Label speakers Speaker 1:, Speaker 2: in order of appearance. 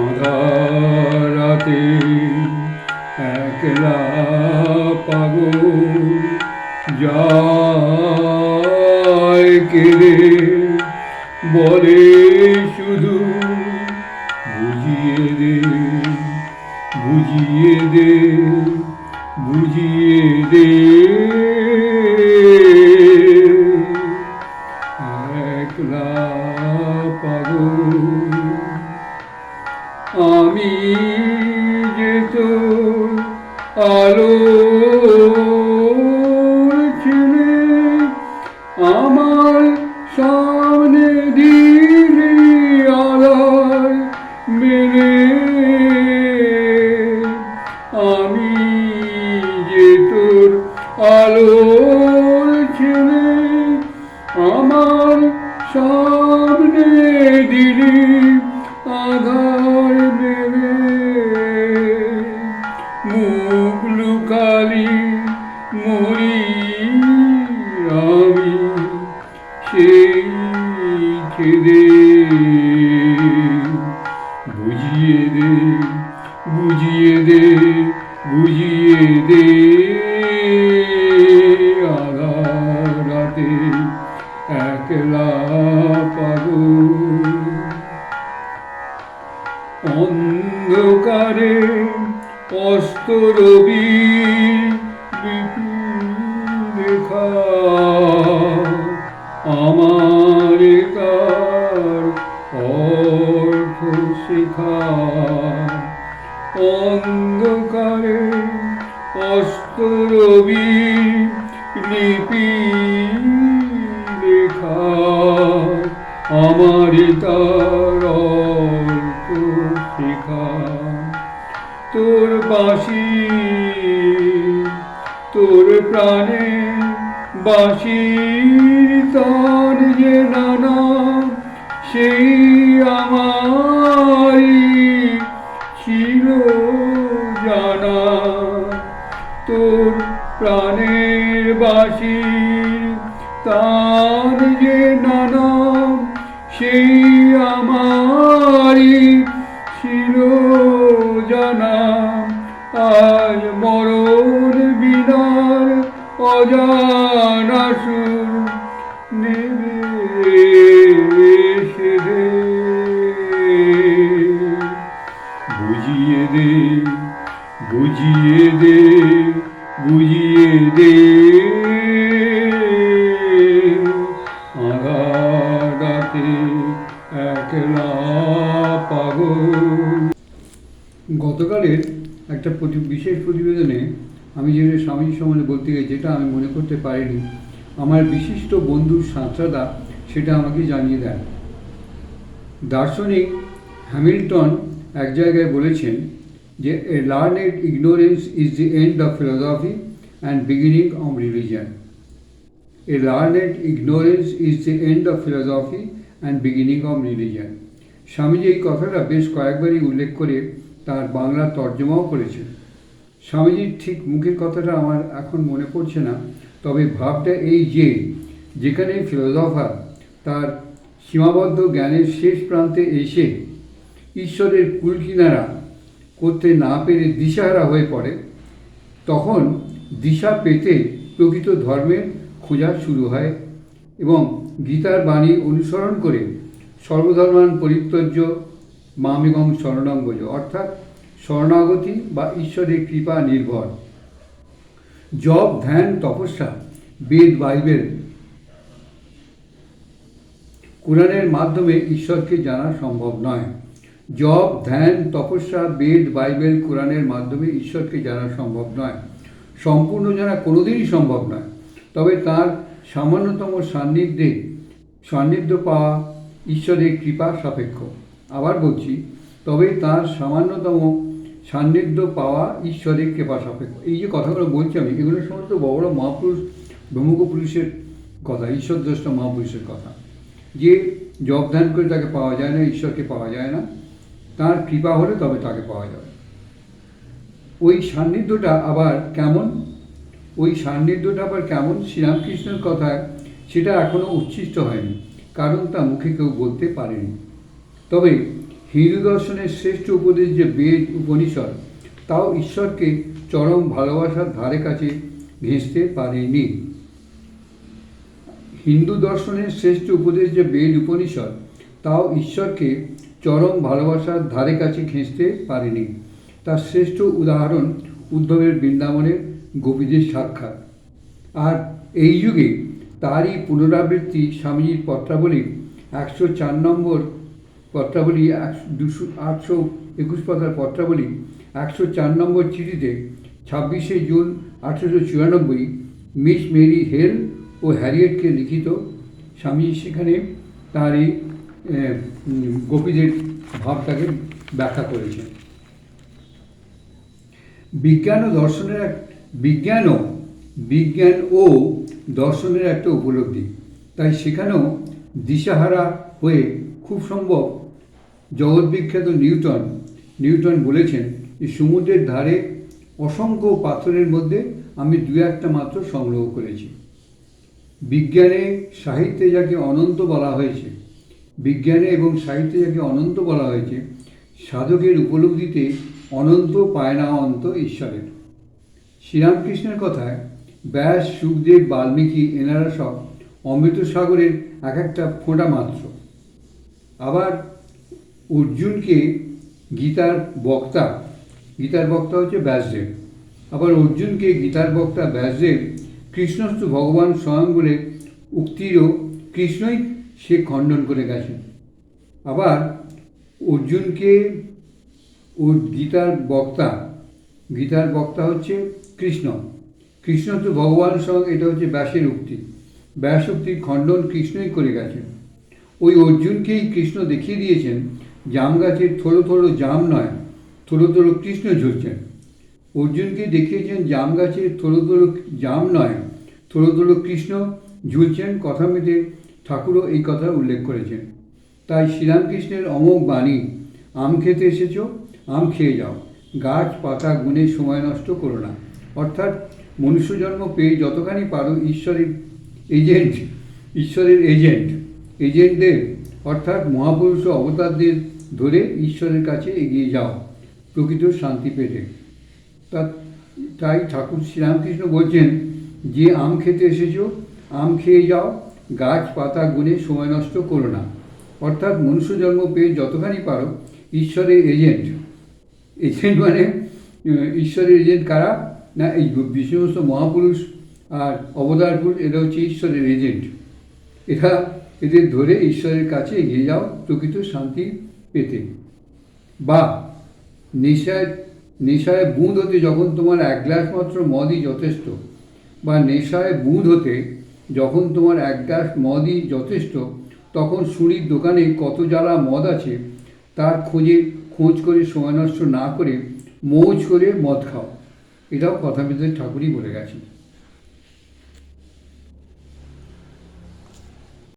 Speaker 1: আধারাতে একলা পাগল যায় কেড়ে বলে শুধু বুঝিয়ে দে বুঝিয়ে দে বুঝিয়ে দে। আমি যে আলো মুখ লুকালি মরি আমি সেই খেদে বুঝিয়ে দে বুঝিয়ে দে বুঝিয়ে দে। রবি লেখা আমার কার অর্থ অন্ধকারে অস্ত রবি আমার তার অর্থ শেখা। তোর বাঁশি তোর প্রাণে বাঁশির তার যে নানা, সেই আমারই ছিল জানা। তোর প্রাণের বাঁশির তার যে নানা, সেই অজানা সুর নেবে বুঝিয়ে দে বুঝিয়ে দে বুঝিয়ে দে। আগাডাতে একলা পাগল। গতকালের একটা বিশেষ প্রতিবেদনে আমি যেটা স্বামীজি সম্বন্ধে বলতে গিয়ে যেটা আমি মনে করতে পারিনি, আমার বিশিষ্ট বন্ধু সাঁতরাদা সেটা আমাকে জানিয়ে দেন। দার্শনিক হ্যামিল্টন এক জায়গায় বলেছেন যে a learned ignorance is the end of philosophy and beginning of religion a learned ignorance is the end of philosophy and beginning of religion Swamiji এই কথাটা বেশ কয়েকবারই উল্লেখ করে তার বাংলা তর্জমাও করেছেন। স্বামীজির ঠিক মুখের কথাটা আমার এখন মনে পড়ছে না। তবে ভাবটা এই যে, যেখানে ফিলোসফার তার সীমাবদ্ধ জ্ঞানের শেষ প্রান্তে এসে ঈশ্বরের কুল কিনারা করতে না পেরে দিশাহারা হয়ে পড়ে, তখন দিশা পেতে প্রকৃত ধর্মের খোঁজা শুরু হয় এবং গীতার বাণী অনুসরণ করে সর্বধর্মান পরিত্যজ্য মামিগং শরণাঙ্গজ, অর্থাৎ শরণাগতি বা ঈশ্বরের কৃপা নির্ভর। জব ধ্যান, তপস্যা, বেদ, বাইবেল কোরআনের মাধ্যমে ঈশ্বরকে জানা সম্ভব নয়। জব ধ্যান, তপস্যা, বেদ, বাইবেল কোরআনের মাধ্যমে ঈশ্বরকে জানা সম্ভব নয়। সম্পূর্ণ জানা কোনোদিনই সম্ভব নয়। তবে তার সামান্যতম সান্নিধ্যে সান্নিধ্য পাওয়া ঈশ্বরের কৃপা সাপেক্ষ। আবার বলছি, তবে তার সামান্যতম সান্নিধ্য পাওয়া ঈশ্বরের কৃপা সাপেক্ষ। এই যে কথাগুলো বলছি আমি, এগুলো সমস্ত বড় বড় মহাপুরুষ ব্রহ্মক পুরুষের কথা ঈশ্বর দ্রষ্ট মহাপুরুষের কথা। যে জব ধ্যান করে তাকে পাওয়া যায় না, ঈশ্বরকে পাওয়া যায় না, তার কৃপা হলে তবে তাকে পাওয়া যাবে ওই সান্নিধ্যটা আবার কেমন? ওই সান্নিধ্যটা আবার কেমন? শ্রীরামকৃষ্ণের কথায় সেটা এখনও উচ্ছিষ্ট হয়নি, কারণ তা মুখে কেউ বলতে পারেনি। তবে হিন্দু দর্শনের শ্রেষ্ঠ উপদেশ যে বেদ উপনিষদ, তাও ঈশ্বরকে চরম ভালোবাসার ধারে কাছে ঘেঁষতে পারেনি। হিন্দু দর্শনের শ্রেষ্ঠ উপদেশ যে বেদ উপনিষদ, তাও ঈশ্বরকে চরম ভালোবাসার ধারে কাছে ঘেঁষতে পারেনি। তার শ্রেষ্ঠ উদাহরণ উদ্ধবের বৃন্দাবনের গোপীদের সাক্ষাৎ। আর এই যুগে তারই পুনরাবৃত্তি স্বামীজির পত্রাবলী একশো চার নম্বর পত্রাবলী একশো দুশো আটশো একুশ পাতার পত্রাবলী একশো চার নম্বর চিঠিতে ছাব্বিশে জুন আঠেরোশো চুরানব্বই মিস মেরি হেল ও হ্যারিয়েটকে লিখিত। স্বামী সেখানে তার এই গোপীদের ভাবটাকে ব্যাখ্যা করেছেন। বিজ্ঞান ও দর্শনের এক বিজ্ঞানও বিজ্ঞান ও দর্শনের একটা উপলব্ধি। তাই সেখানেও দিশাহারা হয়ে খুব সম্ভব জগৎবিখ্যাত নিউটন নিউটন বলেছেন যে সমুদ্রের ধারে অসংখ্য পাথরের মধ্যে আমি দু একটা মাত্র সংগ্রহ করেছি। বিজ্ঞানে সাহিত্যে যাকে অনন্ত বলা হয়েছে, বিজ্ঞানে এবং সাহিত্যে যাকে অনন্ত বলা হয়েছে, সাধকের উপলব্ধিতে অনন্ত পায় না অন্ত ঈশ্বরের। শ্রীরামকৃষ্ণের কথায় ব্যাস, সুখদেব, বাল্মীকি এনারা সব অমৃত সাগরের এক একটা ফোঁটা মাত্র। আবার অর্জুনকে গীতার বক্তা গীতার বক্তা হচ্ছে ব্যাসদেব। আবার অর্জুনকে গীতার বক্তা, ব্যাসদেব কৃষ্ণস্তু ভগবান স্বয়ং বলে উক্তিরও কৃষ্ণই সে খণ্ডন করে গেছেন। আবার অর্জুনকে ও গীতার বক্তা গীতার বক্তা হচ্ছে কৃষ্ণ। কৃষ্ণ তো ভগবান স্বয়ং এটা হচ্ছে ব্যাসের উক্তি। ব্যাস উক্তির খণ্ডন কৃষ্ণই করে গেছেন। ওই অর্জুনকেই কৃষ্ণ দেখিয়ে দিয়েছেন জাম গাছের থোড়ো থোড়ো জাম নয়, থোড়ো থোড়ো কৃষ্ণ ঝুলছেন অর্জুনকে দেখিয়েছেন জাম গাছের থোড়ো থোড়ো জাম নয়, থোড়ো থোড়ো কৃষ্ণ ঝুলছেন কথা মেতে ঠাকুরও এই কথা উল্লেখ করেছেন। তাই শ্রীরামকৃষ্ণের অমোঘ বাণী, আম খেতে এসেছ, আম খেয়ে যাও, গাছ পাতা গুণে সময় নষ্ট করো না। অর্থাৎ মনুষ্য জন্ম পেয়ে যতখানি পারো ঈশ্বরের এজেন্ট ঈশ্বরের এজেন্ট এজেন্টদের অর্থাৎ মহাপুরুষ অবতারদের ধরে ঈশ্বরের কাছে এগিয়ে যাও। প্রকৃত শান্তি পেতে। তা তাই ঠাকুর শ্রীরামকৃষ্ণ বলছেন, যে আম খেতে এসেছ, আম খেয়ে যাও, গাছ পাতা গুনে সময় নষ্ট করো না। অর্থাৎ মনুষ্য জন্ম পেয়ে যতখানি পারো, ঈশ্বরের এজেন্ট এজেন্ট মানে ঈশ্বরের এজেন্ট কারা? না, এই সমস্ত মহাপুরুষ। আর অবতার পুরুষ, এরা হচ্ছে ঈশ্বরের এজেন্ট এরা এদের ধরে ঈশ্বরের কাছে এগিয়ে যাও, প্রকৃত শান্তি পেতে। বা নেশায় নেশায় বুঁদ হতে যখন তোমার এক গ্লাস মাত্র মদই যথেষ্ট, বা নেশায় বুঁদ হতে যখন তোমার এক গ্লাস মদই যথেষ্ট, তখন সুরির দোকানে কত জ্বালা মদ আছে, তার খোঁজে, খোঁজ করে সময় নষ্ট না করে মৌজ করে মদ খাও। এটাও কথা ঠাকুরই বলে গেছেন।